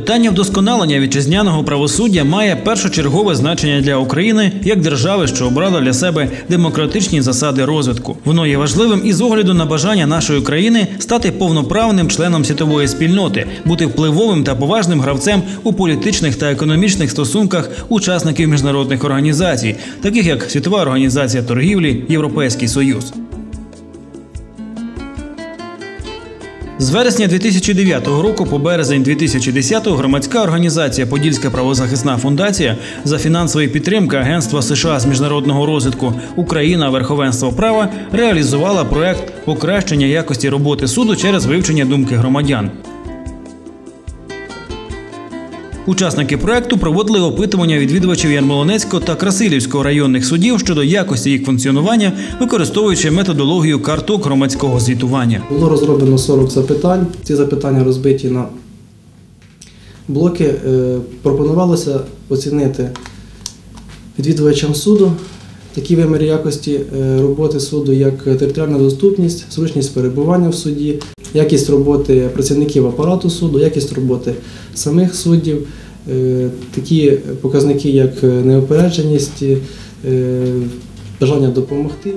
Питання вдосконалення вітчизняного правосуддя має першочергове значення для України як держави, що обрала для себе демократичні засади розвитку. Воно є важливим із огляду на бажання нашої країни стати повноправним членом світової спільноти, бути впливовим та поважним гравцем у політичних та економічних стосунках учасників міжнародних організацій, таких як Світова організація торгівлі, Європейський Союз. З вересня 2009 року по березень 2010 громадська організація Подільська правозахисна фундація за фінансової підтримки Агентства США з міжнародного розвитку Україна верховенство права реалізувала проект покращення якості роботи суду через вивчення думки громадян. Учасники проекту проводили опитування відвідувачів Ярмолинецького та Красилівського районних судів щодо якості їх функціонування, використовуючи методологію карток громадського звітування. Було розроблено 40 запитань. Ці запитання розбиті на блоки. Е, Пропонувалося оцінити відвідувачам суду такі виміри якості е, роботи суду, як територіальна доступність, зручність перебування в суді, якість роботи працівників апарату суду, якість роботи самих суддів, такі показники, як неопередженість, е, бажання допомогти.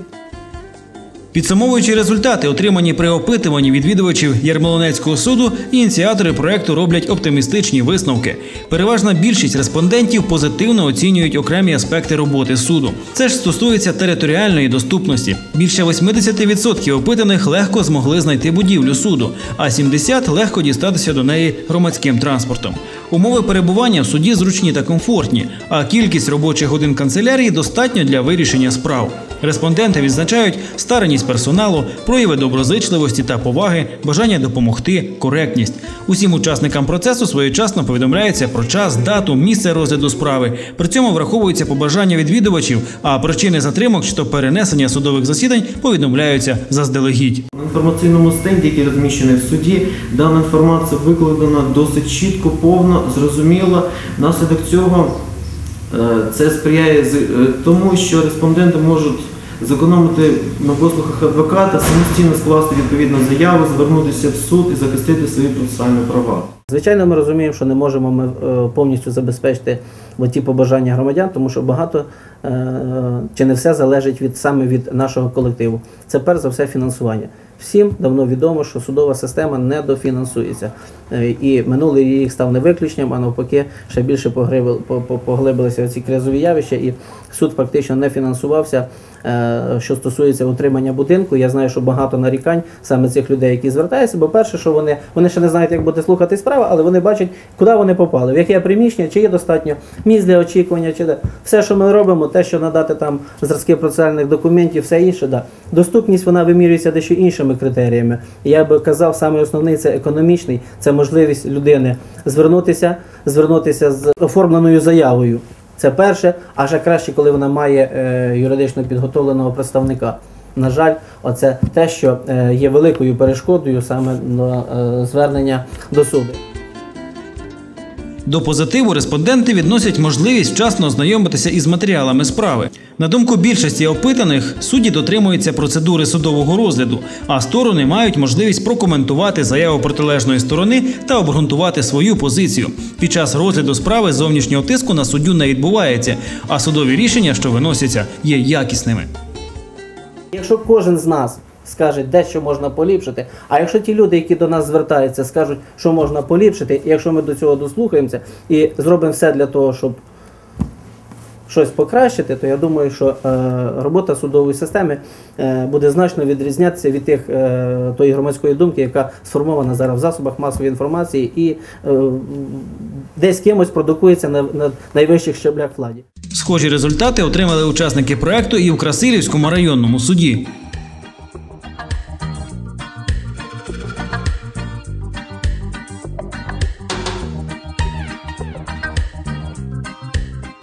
Підсумовуючи результати, отримані при опитуванні відвідувачів Ярмолинецького суду, ініціатори проекту роблять оптимістичні висновки. Переважна більшість респондентів позитивно оцінюють окремі аспекти роботи суду. Це ж стосується територіальної доступності. Більше 80% опитаних легко змогли знайти будівлю суду, а 70% легко дістатися до неї громадським транспортом. Умови перебування в суді зручні та комфортні, а кількість робочих годин канцелярії достатньо для вирішення справ. Респонденти відзначають старанність персоналу, прояви доброзичливості та поваги, бажання допомогти, коректність. Усім учасникам процесу своєчасно повідомляється про час, дату, місце розгляду справи. При цьому враховуються побажання відвідувачів, а причини затримок чи то перенесення судових засідань повідомляються заздалегідь. На інформаційному стенді, який розміщений в суді, дана інформація викладена досить чітко, повно, зрозуміло. Внаслідок цього е, це сприяє е, тому, що респонденти можуть зекономити на послугах адвоката, самостійно скласти відповідну заяву, звернутися в суд і захистити свої процесуальні права. Звичайно, ми розуміємо, що не можемо ми е, повністю забезпечити ті побажання громадян, тому що багато е, чи не все залежить від саме від нашого колективу. Це перш за все фінансування. Всім давно відомо, що судова система не дофінансується. Е, І минулий рік став не виключенням, а навпаки, ще більше поглибилися ці кризові явища, і суд фактично не фінансувався. Е, Що стосується утримання будинку, я знаю, що багато нарікань саме цих людей, які звертаються. Бо перше, що вони, вони ще не знають, як буде слухати справа, але вони бачать, куди вони попали, в яке приміщення, чи є достатньо місць для очікування, чи де. все, що ми робимо, те, що надати там зразки процесуальних документів, все інше, да. Доступність вона вимірюється дещо іншими критеріями. Я би казав, саме основний це економічний, це можливість людини звернутися, звернутися з оформленою заявою. Це перше, а ще краще, коли вона має е, юридично підготовленого представника. На жаль, оце те, що е, є великою перешкодою саме на е, звернення до суду. До позитиву респонденти відносять можливість вчасно ознайомитися із матеріалами справи. На думку більшості опитаних, судді дотримуються процедури судового розгляду, а сторони мають можливість прокоментувати заяву протилежної сторони та обґрунтувати свою позицію. Під час розгляду справи зовнішнього тиску на суддю не відбувається, а судові рішення, що виносяться, є якісними. Якщо кожен з нас скаже, де що можна поліпшити, а якщо ті люди, які до нас звертаються, скажуть, що можна поліпшити, і якщо ми до цього дослухаємося і зробимо все для того, щоб щось покращити, то я думаю, що е, робота судової системи е, буде значно відрізнятися від тих е, тої громадської думки, яка сформована зараз в засобах масової інформації і десь кимось продукується на, на найвищих щаблях владі. Схожі результати отримали учасники проекту і в Красилівському районному суді.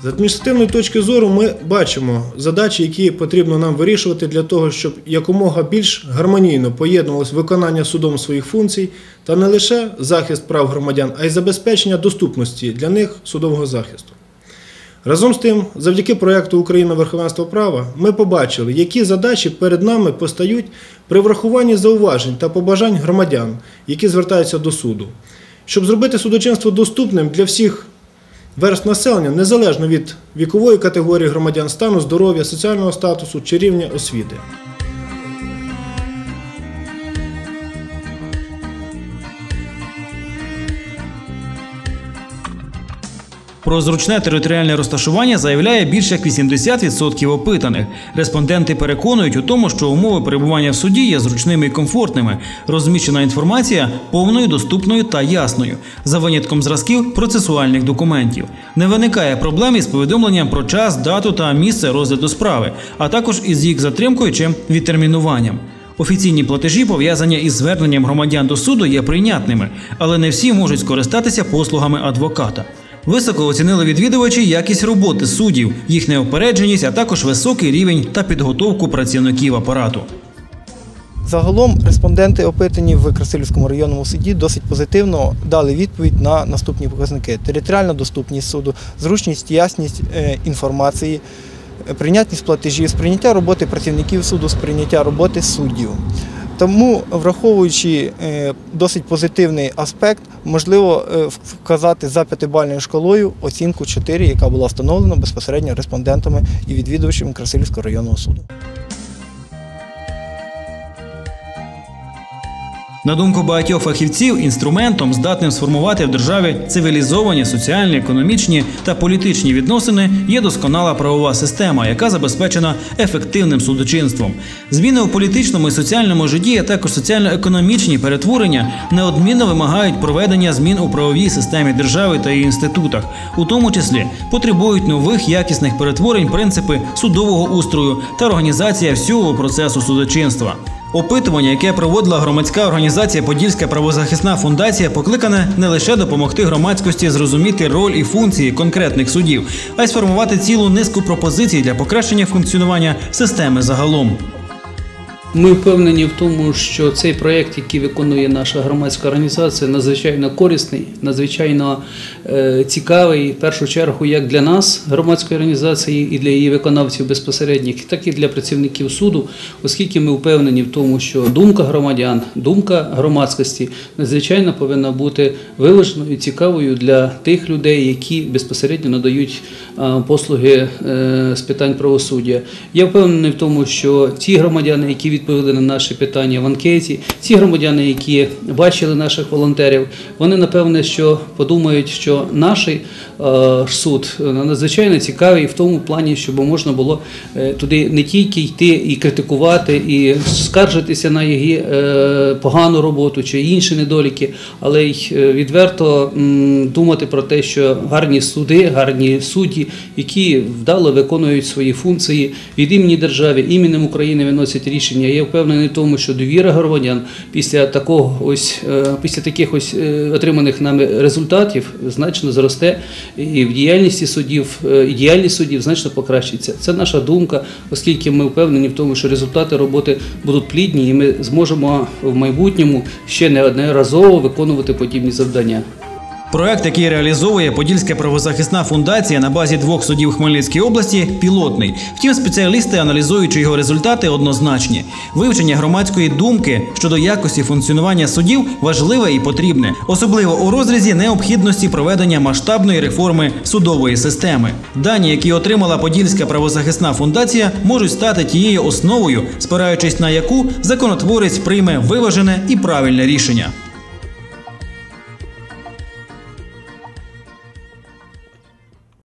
З адміністративної точки зору ми бачимо задачі, які потрібно нам вирішувати для того, щоб якомога більш гармонійно поєднувалось виконання судом своїх функцій та не лише захист прав громадян, а й забезпечення доступності для них судового захисту. Разом з тим, завдяки проєкту Україна верховенство права ми побачили, які задачі перед нами постають при врахуванні зауважень та побажань громадян, які звертаються до суду. щоб зробити судочинство доступним для всіх верств населення, незалежно від вікової категорії громадян, стану здоров'я, соціального статусу чи рівня освіти. Про зручне територіальне розташування заявляє більше як 80% опитаних. Респонденти переконують у тому, що умови перебування в суді є зручними і комфортними. Розміщена інформація повною, доступною та ясною, за винятком зразків процесуальних документів. Не виникає проблем із повідомленням про час, дату та місце розгляду справи, а також із їх затримкою чи відтермінуванням. Офіційні платежі, пов'язані із зверненням громадян до суду, є прийнятними, але не всі можуть скористатися послугами адвоката. Високо оцінили відвідувачі якість роботи суддів, їх неупередженість, а також високий рівень та підготовку працівників апарату. Загалом респонденти, опитані в Красилівському районному суді, досить позитивно дали відповідь на наступні показники: територіальна доступність суду, зручність, ясність е, інформації, е, прийнятність платежів, сприйняття роботи працівників суду, сприйняття роботи суддів. Тому, враховуючи е, досить позитивний аспект, можливо е, вказати за п'ятибальною шкалою оцінку 4, яка була встановлена безпосередньо респондентами і відвідувачами Красилівського районного суду. На думку багатьох фахівців, інструментом, здатним сформувати в державі цивілізовані соціальні, економічні та політичні відносини, є досконала правова система, яка забезпечена ефективним судочинством. Зміни у політичному і соціальному житті, а також соціально-економічні перетворення неодмінно вимагають проведення змін у правовій системі держави та її інститутах, у тому числі потребують нових якісних перетворень принципи судового устрою та організація всього процесу судочинства. Опитування, яке проводила громадська організація Подільська правозахисна фундація, покликане не лише допомогти громадськості зрозуміти роль і функції конкретних судів, а й сформувати цілу низку пропозицій для покращення функціонування системи загалом. Ми впевнені в тому, що цей проєкт, який виконує наша громадська організація, надзвичайно корисний, надзвичайно е, цікавий, в першу чергу, як для нас, громадської організації, і для її виконавців безпосередніх, так і для працівників суду, оскільки ми впевнені в тому, що думка громадян, думка громадськості надзвичайно повинна бути виваженою і цікавою для тих людей, які безпосередньо надають послуги е, з питань правосуддя. Я впевнений в тому, що ті громадяни, які відповіли на наші питання в анкеті, ті громадяни, які бачили наших волонтерів, вони напевне, що подумають, що наш е, суд е, надзвичайно цікавий в тому плані, щоб можна було е, туди не тільки йти і критикувати, і скаржитися на її погану роботу чи інші недоліки, але й відверто думати про те, що гарні суди, гарні судді, які вдало виконують свої функції від імені держави, іменем України виносять рішення. Я впевнений в тому, що довіра громадян після такого ось е, після таких ось е, отриманих нами результатів значно зросте і в діяльності суддів, е, і діяльність суддів значно покращиться. Це наша думка, оскільки ми впевнені в тому, що результати роботи будуть плідні, і ми зможемо в майбутньому ще неодноразово виконувати подібні завдання. Проект, який реалізовує Подільська правозахисна фундація на базі двох судів Хмельницької області, пілотний. Втім, спеціалісти, аналізуючи його результати, однозначні. Вивчення громадської думки щодо якості функціонування судів важливе і потрібне, особливо у розрізі необхідності проведення масштабної реформи судової системи. Дані, які отримала Подільська правозахисна фундація, можуть стати тією основою, спираючись на яку законотворець прийме виважене і правильне рішення.